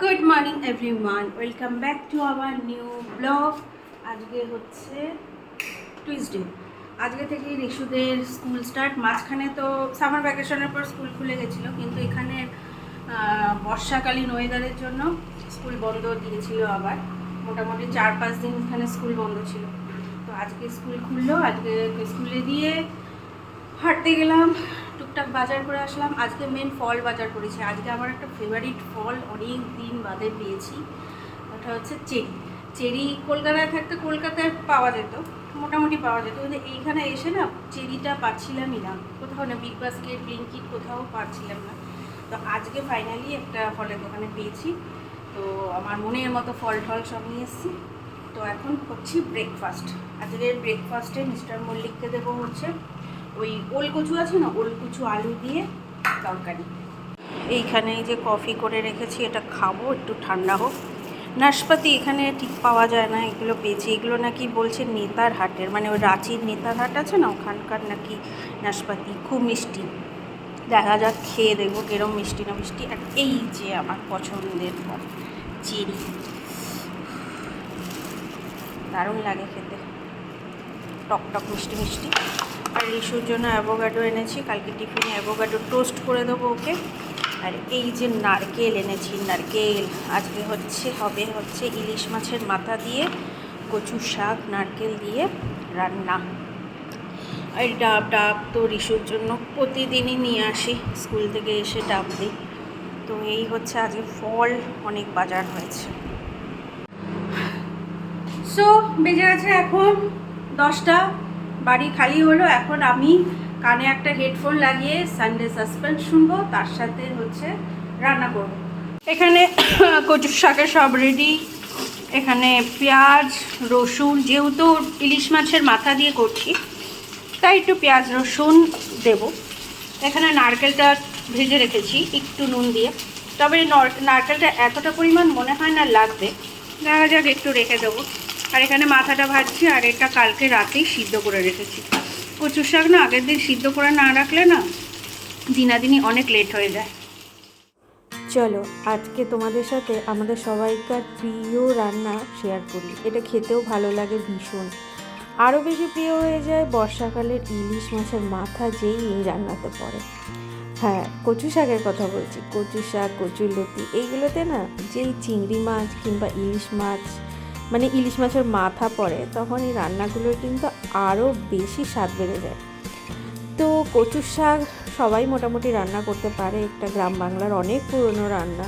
Good morning everyone welcome back to our new blog আজকে হচ্ছে Tuesday আজকে থেকে রিশুদের স্কুল স্টার্ট মাঝখানে তো সামার ভ্যাকেশনের পর স্কুল খুলে গেছিল, কিন্তু এখানে বর্ষাকালীন ওয়েদারের জন্য স্কুল বন্ধ দিয়েছিল আবার। মোটামুটি চার পাঁচ দিন এখানে স্কুল বন্ধ ছিল। তো আজকে স্কুল খুললো। আজকে স্কুলে দিয়ে হাঁটতে গেলাম। টুকটাক বাজার করে আসলাম। আজকে মেন ফল বাজার করেছি। আজকে আমার একটা ফেভারিট ফল অনেক দিন বাদে পেয়েছি। ওটা হচ্ছে চেরি। চেরি কলকাতায় থাকতে কলকাতায় পাওয়া যেত, মোটামুটি পাওয়া যেত। কিন্তু এইখানে এসে না চেরিটা পাচ্ছিলামই না। কোথাও না বিগ বাস্কেট ব্লিঙ্কিট কোথাও পাচ্ছিলাম না। তো আজকে ফাইনালি একটা ফলের দোকানে পেয়েছি। তো আমার মনের মতো ফল টল সব নিয়ে এসেছি। তো এখন করছি ব্রেকফাস্ট আজকের ব্রেকফাস্টে মিস্টার মল্লিককে দেবো হচ্ছে ওই ওল কচু আছে না, ওল কচু আলু দিয়ে তরকারি। এইখানে এই যে কফি করে রেখেছি, এটা খাব, একটু ঠান্ডা হোক। নাশপাতি এখানে ঠিক পাওয়া যায় না, এগুলো পেয়েছি এগুলো নাকি বলছে নেতার হাটের মানে ওই রাঁচির নেতার হাট আছে না, ওখানকার নাকি নাশপাতি, খুব মিষ্টি। দেখা যাক, খেয়ে দেখব কিরম মিষ্টি না মিষ্টি, আর এই যে আমার পছন্দের চেরি দারুণ লাগে খেতে। টক টক মিষ্টি মিষ্টি। আর রিসুর জন্য অ্যাভোগাডো এনেছি, কালকে টিফিনে অ্যাভোগাডো টোস্ট করে দেবো ওকে। আর এই যে নারকেল এনেছি, নারকেল, আজকে হচ্ছে, হবে হচ্ছে ইলিশ মাছের মাথা দিয়ে কচু শাক, নারকেল দিয়ে রান্না। আর ডাব ডাব তো রিসুর জন্য প্রতিদিনই নিয়ে আসি, স্কুল থেকে এসে ডাব দিই। তো এই হচ্ছে আজকে ফল, অনেক বাজার হয়েছে। সো বেজে আছে এখন দশটা বাড়ি খালি হলো, এখন আমি কানে একটা হেডফোন লাগিয়ে সানডে সাসপেন্স শুনব, তার সাথে হচ্ছে রান্না করব। এখানে কচুর শাকের সব রেডি এখানে পেঁয়াজ, রসুন, যেহেতু ইলিশ মাছের মাথা দিয়ে করছি, তাই একটু পেঁয়াজ, রসুন দেব। এখানে নারকেলটা ভেজে রেখেছি, একটু নুন দিয়ে। তবে নর- নারকেলটা এতটা পরিমাণ মনে হয় না লাগবে। দেখা যাক, একটু রেখে দেবো। আর এখানে মাথাটা ভাজছি, আর এটা কালকে রাতেই সিদ্ধ করে রেখেছি। কচুর শাক না আগের দিন সিদ্ধ করে না রাখলে না দিনাদিনই অনেক লেট হয়ে যায়। চলো, আজকে তোমাদের সাথে আমাদের সবাইকার প্রিয় রান্না শেয়ার করি। এটা খেতেও ভালো লাগে ভীষণ। আরও বেশি প্রিয় হয়ে যায় বর্ষাকালের ইলিশ মাছের মাথা যেই এই রান্নাতে পড়ে। হ্যাঁ কচু শাকের কথা বলছি। কচু শাক, কচুর লতি, এইগুলোতে না যেই চিংড়ি মাছ কিংবা ইলিশ মাছ মানে ইলিশ মাছের মাথা পড়ে, তখন এই রান্নাগুলোর কিন্তু আরও বেশি স্বাদ বেড়ে যায়। তো কচুর শাক সবাই মোটামুটি রান্না করতে পারে, একটা গ্রাম বাংলার অনেক পুরনো রান্না।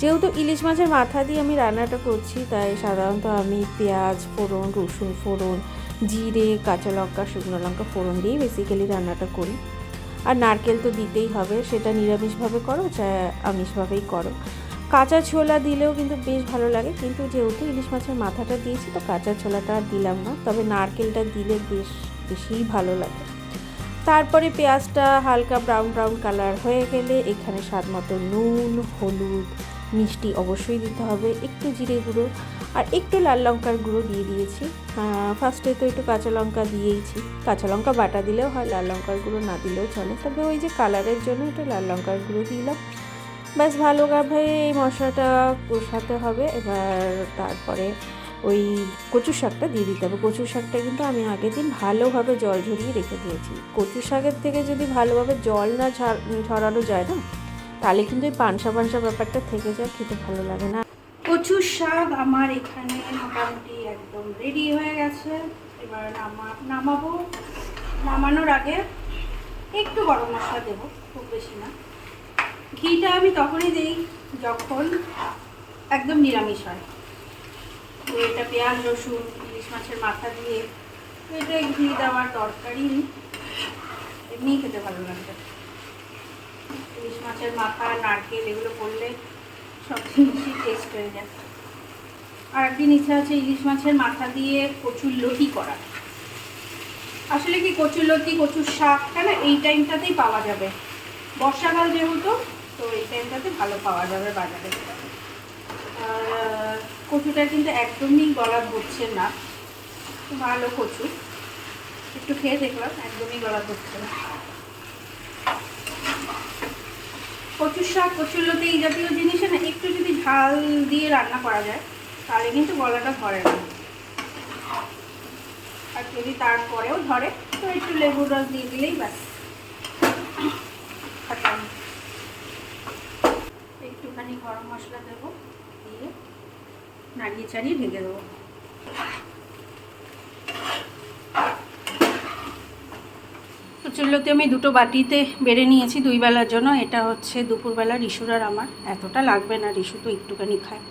যেহেতু ইলিশ মাছের মাথা দিয়ে আমি রান্নাটা করছি, তাই সাধারণত আমি পেঁয়াজ ফোড়ন, রসুন ফোড়ন, জিরে, কাঁচা লঙ্কা, শুকনো লঙ্কা ফোড়ন দিয়েই বেসিক্যালি রান্নাটা করি। আর নারকেল তো দিতেই হবে, সেটা নিরামিষভাবে করো চাই আমিষভাবেই করো। কাঁচা ছোলা দিলেও কিন্তু বেশ ভালো লাগে। কিন্তু যেহেতু ইলিশ মাছের মাথাটা দিয়েছি, তো কাঁচা ছোলাটা আর দিলাম না। তবে নারকেলটা দিলে বেশ বেশিই ভালো লাগে। তারপরে পেঁয়াজটা হালকা ব্রাউন ব্রাউন কালার হয়ে গেলে এখানে স্বাদ মতো নুন, হলুদ, মিষ্টি অবশ্যই দিতে হবে। একটু জিরে গুঁড়ো আর একটু লাল লঙ্কার গুঁড়ো দিয়ে দিয়েছি। ফার্স্টে তো একটু কাঁচা লঙ্কা দিয়েইছি। কাঁচা লঙ্কা বাটা দিলেও হয়, লাল লঙ্কার গুঁড়ো না দিলেও চলে। তবে ওই যে কালারের জন্য একটু লাল লঙ্কার গুঁড়ো দিলাম। ব্যাস ভালোভাবে এই মশলাটা কষাতে হবে। এবার তারপরে ওই কচু শাকটা দিয়ে দিতে হবে। কচু শাকটা কিন্তু আমি আগের দিন ভালোভাবে জল ঝরিয়ে রেখে দিয়েছি। কচু শাকের থেকে যদি ভালোভাবে জল না ঝার- ঝরানো যায় না, তাহলে কিন্তু এই পানসা পানসা ব্যাপারটা থেকে যায়, খেতে ভালো লাগে না। কচু শাক আমার এখানে মোটামুটি একদম রেডি হয়ে গেছে। এবার নামা, নামাবো। নামানোর আগে একটু গরম মশলা দেবো, খুব বেশি না। ঘিটা আমি তখনই দিই যখন একদম নিরামিষ হয়। তো এটা পেঁয়াজ, রসুন, ইলিশ মাছের মাথা দিয়ে এটা ঘি দেওয়ার নেই। এমনিই খেতে ভালো লাগবে ইলিশ মাছের মাথা, নারকেল এগুলো করলে সব জিনিসই টেস্ট হয়ে যায়। আর একদিন ইচ্ছা আছে ইলিশ মাছের মাথা দিয়ে কচুর লতি করা আসলে কি কচুর লতি, কচুর শাকটা না এই টাইমটাতেই পাওয়া যাবে? বর্ষাকাল যেহেতু তো এই টাইমটাতে ভালো পাওয়া যাবে বাজারে। আর কচুটা কিন্তু একদমই গলা ধরছে না। ভালো কচু। একটু খেয়ে দেখলাম, একদমই গলা ধরছে না। কচুর শাক, কচুর লতি এই জাতীয় জিনিসে না, একটু যদি ঝাল দিয়ে রান্না করা যায়, তাহলে কিন্তু গলাটা ধরে না। আর যদি তারপরেও ধরে, তো একটু লেবুর রস দিয়ে দিলেই ব্যাস। একটুখানি গরম মশলা দেবো, দিয়ে নাড়িয়ে চাড়িয়ে ঢেকে দেবো। তো চুলোতে আমি দুটো বাটিতে বেড়ে নিয়েছি দুই বেলার জন্য। এটা হচ্ছে দুপুরবেলা রিসুর আর আমার। এতটা লাগবে না রিসু তো একটুখানি খায়।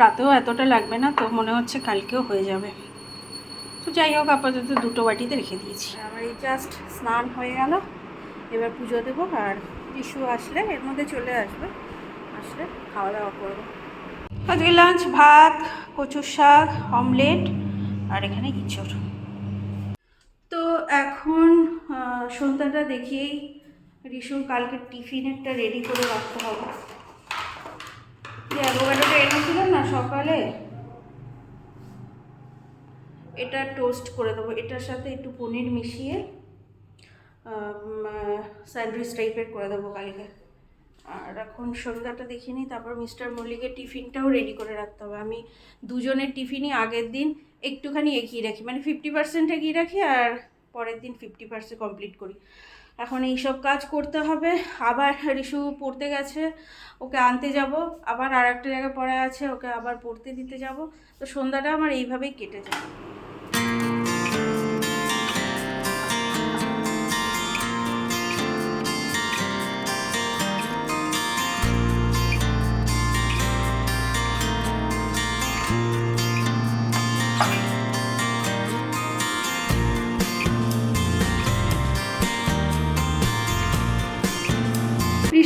রাতেও এতটা লাগবে না, তো মনে হচ্ছে কালকেও হয়ে যাবে। তো যাই হোক, আপাতত দুটো বাটিতে রেখে দিয়েছি। আমার এই জাস্ট স্নান হয়ে গেল। এবার পুজো দেবো, আর রিসু আসলে এর মধ্যে চলে আসবে। আসলে খাওয়া দাওয়া করব। আজকে লাঞ্চ ভাত, কচুর শাক অমলেট আর এখানে ইঁচড়। তো এখন সন্ধ্যাটা দেখেই রিসুর কালকে টিফিনেরটা রেডি করে রাখতে হবে। যে অ্যাভোকাডোটা এনেছিলাম না সকালে? এটা টোস্ট করে দেবো। এটার সাথে একটু পনির মিশিয়ে স্যান্ডউইচ টাইপের করে দেবো কালকে। আর এখন সন্ধ্যাটা দেখিনি তারপর মিস্টার মল্লিকের টিফিনটাও রেডি করে রাখতে হবে। আমি দুজনের টিফিনই আগের দিন একটুখানি এগিয়ে রাখি মানে ফিফটি পার্সেন্ট এগিয়ে রাখি আর পরের দিন ফিফটি পার্সেন্ট কমপ্লিট করি। এখন এই সব কাজ করতে হবে। আবার রিশু পড়তে গেছে, ওকে আনতে যাব। আবার আর একটা জায়গায় পড়া আছে, ওকে আবার পড়তে দিতে যাব। তো সন্ধ্যাটা আমার এইভাবেই কেটে যায়।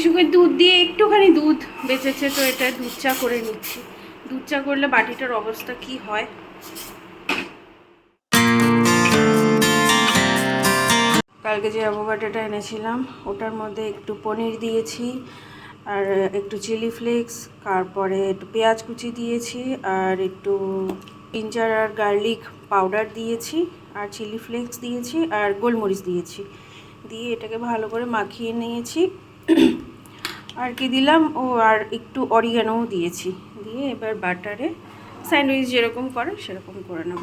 রিশুকে দুধ দিয়ে একটুখানি দুধ বেঁচেছে, তো এটা দুধ চা করে নিচ্ছি। দুধ চা করলে বাটিটার অবস্থা কি হয়? কালকে যে অ্যাভোকাডোটা এনেছিলাম, ওটার মধ্যে একটু পনির দিয়েছি, আর একটু চিলি ফ্লেক্স, তারপরে একটু পেঁয়াজ কুচি দিয়েছি, আর একটু জিঞ্জার আর গার্লিক পাউডার দিয়েছি, আর চিলি ফ্লেক্স দিয়েছি, আর গোলমরিচ দিয়েছি। দিয়ে এটাকে ভালো করে মাখিয়ে নিয়েছি। আর কি দিলাম? ও আর একটু অরিগানোও দিয়েছি। দিয়ে এবার বাটারে স্যান্ডউইচ যেরকম করে সেরকম করে নেব।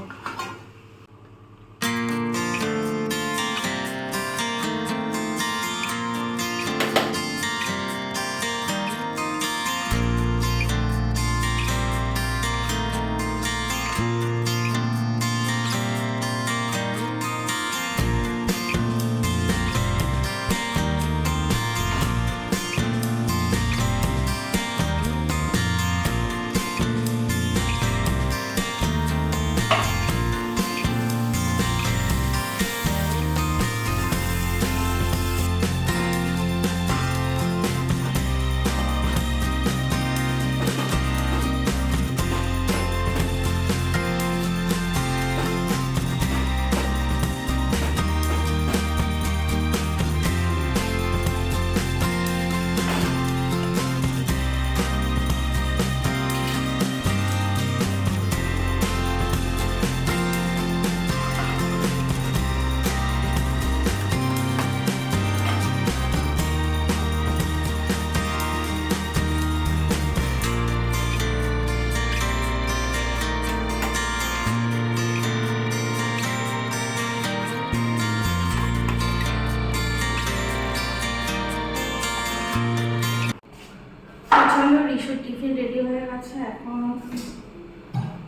হয়ে গেছে এখন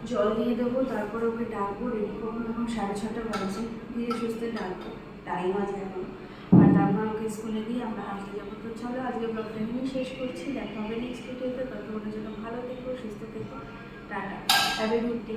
জল দিয়ে দেবো, তারপরে ওকে ডাকবো রেডি করব, এখন সাড়ে ছটা বাজে। ধীরে সুস্থে ডাকবো টাইম আছে এখন। আর তারপর ওকে স্কুলে দিয়ে আমরা হাঁটতে যাব। তো চলো আজকে ব্লগটা নিয়ে শেষ করছি। দেখা হবে নেক্সট ভিডিওতে ততক্ষণের জন্য ভালো থেকো, সুস্থ থেকো। টাটা। Have good day